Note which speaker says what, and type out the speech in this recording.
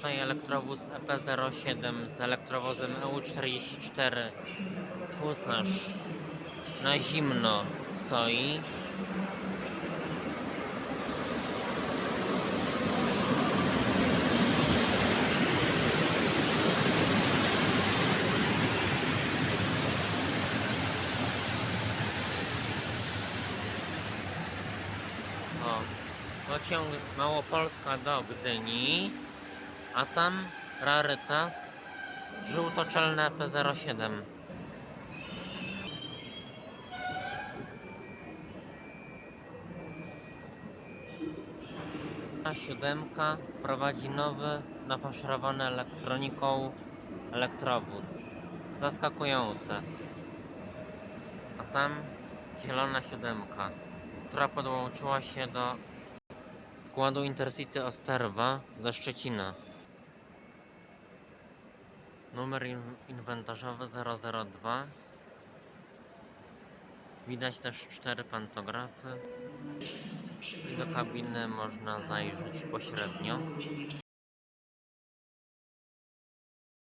Speaker 1: tutaj elektrowóz EP07 z elektrowozem EU44 Husarz na zimno stoi. Pociąg Małopolska do Gdyni, a tam rarytas żółtoczelne P07. Ta siódemka prowadzi nowy, nafaszerowany elektroniką elektrowóz. Zaskakujące. A tam zielona siódemka, która podłączyła się do składu Intercity Osterwa ze Szczecina. Numer in- inwentarzowy 002. Widać też cztery pantografy. I do kabiny można zajrzeć pośrednio.